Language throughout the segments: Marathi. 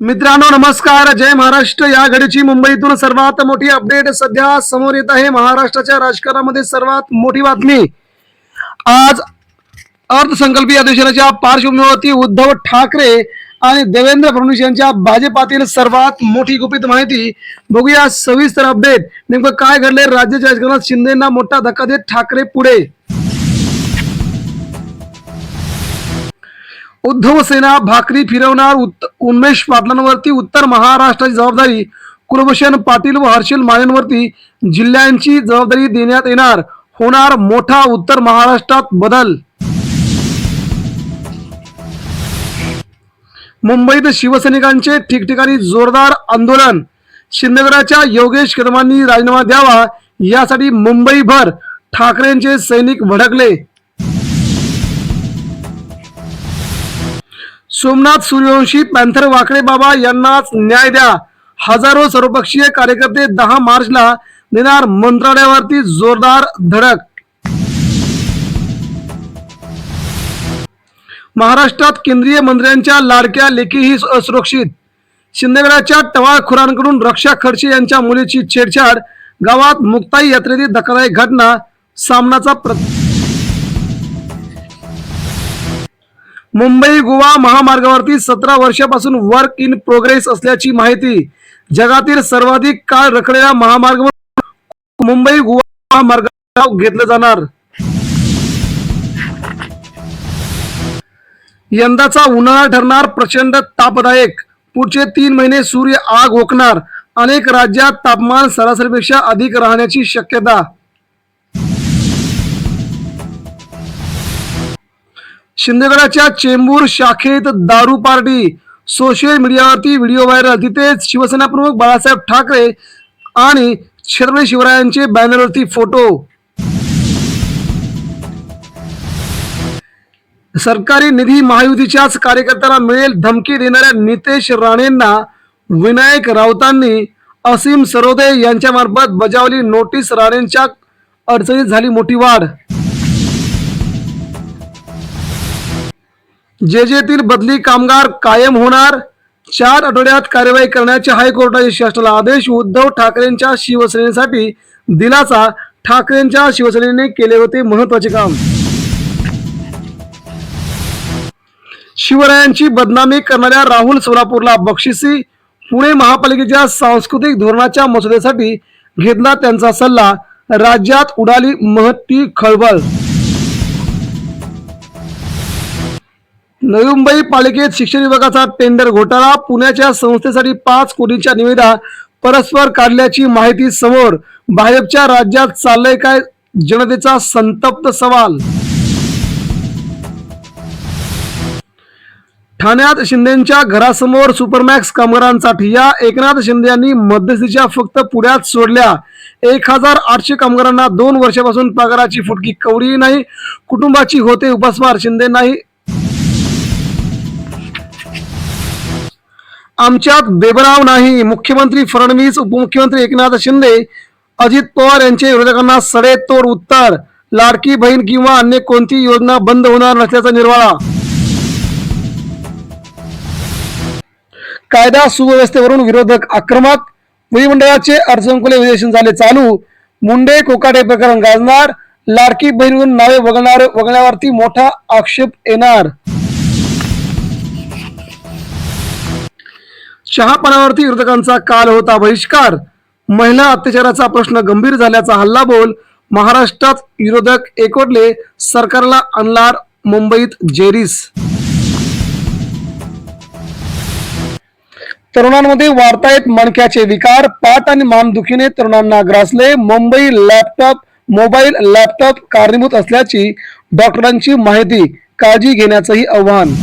मित्रांनो नमस्कार. जय महाराष्ट्र. या घडीची मुंबईतून सर्वात मोठी अपडेट सध्या समोर येत आहे महाराष्ट्राच्या राजकारणामध्ये सर्वात मोठी बातमी. आज अर्थसंकल्पीय अधिवेशनाच्या पार्श्वभूमीवरती उद्धव ठाकरे आणि देवेंद्र फडणवीस यांच्या भाजपातील सर्वात मोठी गुपित माहिती. बघूया सविस्तर अपडेट नेमकं काय घडलंय? राज्याच्या राजकारणात शिंदेना मोठा धक्का देत ठाकरे पुढे. उद्धव सेना भाकरी फिरवणार उन्मेष पाटलांवरती उत्तर महाराष्ट्राची जबाबदारी कुलभूषण पाटील व हर्षल मानेंवरती जिल्ह्यांची जबाबदारी देण्यात येणार होणार मोठा उत्तर महाराष्ट्रात बदल. मुंबईत शिवसैनिकांचे ठिकठिकाणी जोरदार आंदोलन शिंदेगडाच्या योगेश कदमांनी राजीनामा द्यावा यासाठी मुंबईभर ठाकरेंचे सैनिक भडकले. सोमनाथ सूर्यवंशी पॅन्थर वाकडे बाबा यांनाच न्याय द्या. हजारो सर्वपक्षीय कार्यकर्ते दहा मार्चला देणार मंत्रालयावरती जोरदार धडक. महाराष्ट्रात केंद्रीय मंत्र्यांच्या लाडक्या लेखीही असुरक्षित. शिंदेगडाच्या टवाळखोरांकडून रक्षा खडसे यांच्या मुलीची छेडछाड गावात मुक्ताई यात्रेतील धक्कादायक घटना सामनाचा प्र मुंबई गोवा महामार्गावरती सतरा वर्षापासून वर्क इन प्रोग्रेस असल्याची माहिती जगातील सर्वाधिक काळ रखडलेल्या महामार्ग मुंबई गोवा महामार्ग घेतलं जाणार. यंदाचा उन्हाळा ठरणार प्रचंड तापदायक. पुढचे तीन महिने सूर्य आग ओकणार. अनेक राज्यात तापमान सरासरीपेक्षा अधिक राहण्याची शक्यता शिंदेगडाच्या चेंबूर शाखेत दारू पार्टी. सोशल मीडियावरती व्हिडिओ व्हायरल. तिथेच शिवसेना प्रमुख बाळासाहेब ठाकरे आणि छत्रपती शिवरायांचे बॅनरवरती फोटो. सरकारी निधी महायुतीच्याच कार्यकर्त्याला मिळेल धमकी देणाऱ्या नितेश राणेंना विनायक राऊतांनी असीम सरोदे यांच्यामार्फत बजावली नोटीस. राणेंच्या अडचणीत झाली मोठी वाढ. जे जेतील बदली कामगार कायम होणार. चार आठवड्यात कार्यवाही करण्याचे हायकोर्टाचे शासनाला आदेश उद्धव ठाकरेंच्या शिवसेनेसाठी दिलासा. ठाकरेंच्या शिवसेनेने केले होते महत्त्वाचे काम. शिवरायांची बदनामी करणाऱ्या राहुल सोलापूरला बक्षिसी. पुणे महापालिकेच्या सांस्कृतिक धोरणाच्या मसुद्यासाठी घेतला त्यांचा सल्ला. राज्यात उडाली महत्ती खळबळ. नवी मुंबई पालिकेत शिक्षण विभागाचा टेंडर घोटाळा. पुण्याच्या संस्थेसाठी पाच कोटींच्या निविदा. परस्पर काढल्याची माहिती समोर. भाजपच्या राज्यात चाललंय काय? जनतेचा संतप्त सवाल. ठाण्यात शिंदेच्या घरासमोर सुपरमॅक्स कामगारांचा ठिय्या. एकनाथ शिंदे यांनी मध्यस्थीच्या फक्त पुण्यात सोडल्या. एक हजार आठशे कामगारांना दोन वर्षापासून पगाराची फुटकी कवडी नाही. कुटुंबाची होते उपासमार. शिंदे नाही. आमच्यात बेबराव नाही. मुख्यमंत्री फडणवीस उपमुख्यमंत्री एकनाथ शिंदे अजित पवार यांचे विरोधकांना सडेतोड उत्तर. लाडकी बहीण किंवा अन्य कोणती योजना बंद होणार नसल्याचा निर्वाळा. कायदा सुव्यवस्थेवरून विरोधक आक्रमक. विधिमंडळाचे अर्थसंकुले अधिवेशन झाले चालू. मुंडे कोकाटे प्रकरण गाजणार. लाडकी बहीणवरून नावे वगळणार वगळण्यावरती मोठा आक्षेप येणार. चहापानावरती विरोधकांचा काल होता बहिष्कार. महिला अत्याचाराचा प्रश्न गंभीर झाल्याचा हल्लाबोल महाराष्ट्रात विरोधक एकवटले सरकारला आणणार मुंबईत जेरीस. तरुणांमध्ये वाढतायत मणक्याचे विकार पाठ आणि मानदुखीने तरुणांना ग्रासले. मुंबई लॅपटॉप मोबाईल लॅपटॉप कारणीभूत असल्याची डॉक्टरांची माहिती काळजी घेण्याचंही आव्हान.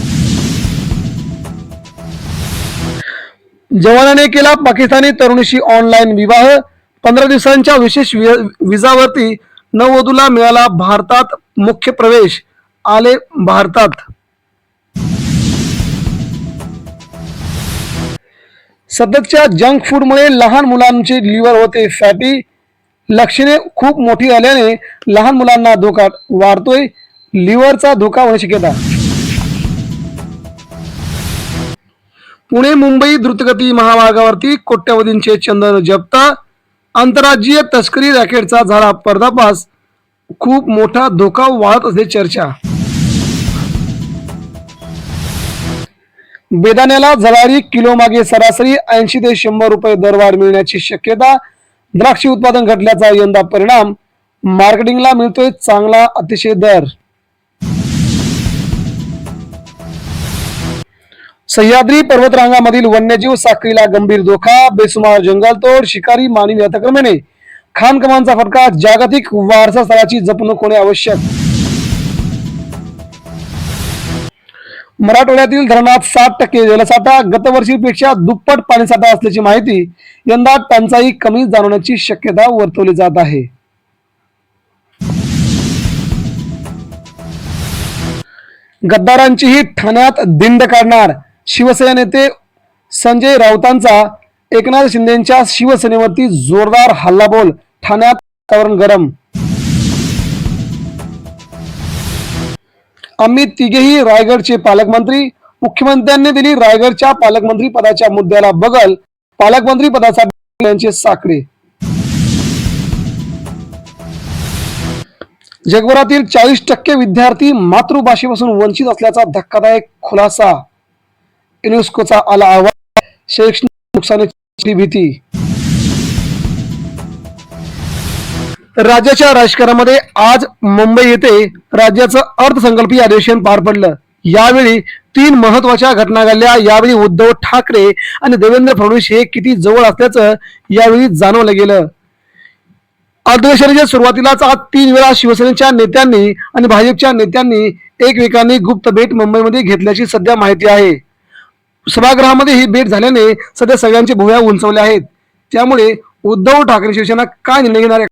जवानाने केला पाकिस्तानी तरुणीशी ऑनलाईन विवाह. पंधरा दिवसांच्या विशेष वि- विजावरती नववधूला मिळाला भारतात मुख्य प्रवेश. आले भारतात. सततच्या जंक फूडमुळे लहान मुलांचे लिव्हर होते फॅटी लक्षणे खूप मोठी आल्याने लहान मुलांना धोका वाढतोय. लिव्हरचा धोका होण्याची शक्यता. पुणे मुंबई द्रुतगती महामार्गावरती कोट्यवधींचे चंदन जप्त. आंतरराज्यीय तस्करी रॅकेटचा झाला पर्दापास खूप मोठा धोका वाढत असे चर्चा. बेदाण्याला झळारी किलो मागे सरासरी ऐंशी ते शंभर रुपये दरवाढ मिळण्याची शक्यता. द्राक्ष उत्पादन घटल्याचा यंदा परिणाम. मार्केटिंगला मिळतोय चांगला अतिशय दर. सह्याद्री पर्वतरांगामधील वन्यजीव साखळीला गंभीर धोका बेसुमार जंगलतोड शिकारी मानवी अतिक्रमणे. खानकमांचा फटका जागतिक वारसा स्थळाची जपणूक होणे आवश्यक. मराठवाड्यातील धरणात साठ टक्के जलसाठा गतवर्षीपेक्षा दुप्पट पाणीसाठा असल्याची माहिती यंदा टंचाई कमी जाणवण्याची शक्यता वर्तवली जात आहे. गद्दारांचीही ठाण्यात दिंड काढणार शिवसेना नेते संजय राऊतांचा एकनाथ शिंदेच्या शिवसेनेवरती जोरदार हल्लाबोल ठाण्यात वातावरण गरम. आम्ही तिघेही रायगडचे पालकमंत्री. मुख्यमंत्र्यांनी दिली रायगडच्या पालकमंत्री पदाच्या मुद्द्याला बगल. पालकमंत्री पदाचा यांचे साकडे. जगभरातील चाळीस टक्के विद्यार्थी मातृभाषेपासून वंचित असल्याचा धक्कादायक खुलासा. युनेस्कोचा आला अहवाल शैक्षणिक नुकसानीची भीती. राज्याच्या राजकारणामध्ये आज मुंबई येथे राज्याचं अर्थसंकल्पीय अधिवेशन पार पडलं. यावेळी तीन महत्त्वाच्या घटना घडल्या. यावेळी उद्धव ठाकरे आणि देवेंद्र फडणवीस हे किती जवळ असल्याचं यावेळी जाणवलं गेलं. अधिवेशनाच्या सुरुवातीलाच आज तीन वेळा शिवसेनेच्या नेत्यांनी आणि भाजपच्या नेत्यांनी एकमेकांनी गुप्त भेट मुंबईमध्ये घेतल्याची सध्या माहिती आहे. सभागृहामध्ये ही भेट झाल्याने सध्या सगळ्यांचे भुव्या उंचवल्या आहेत. त्यामुळे उद्धव ठाकरे शिवसेना काय निर्णय घेणार आहे?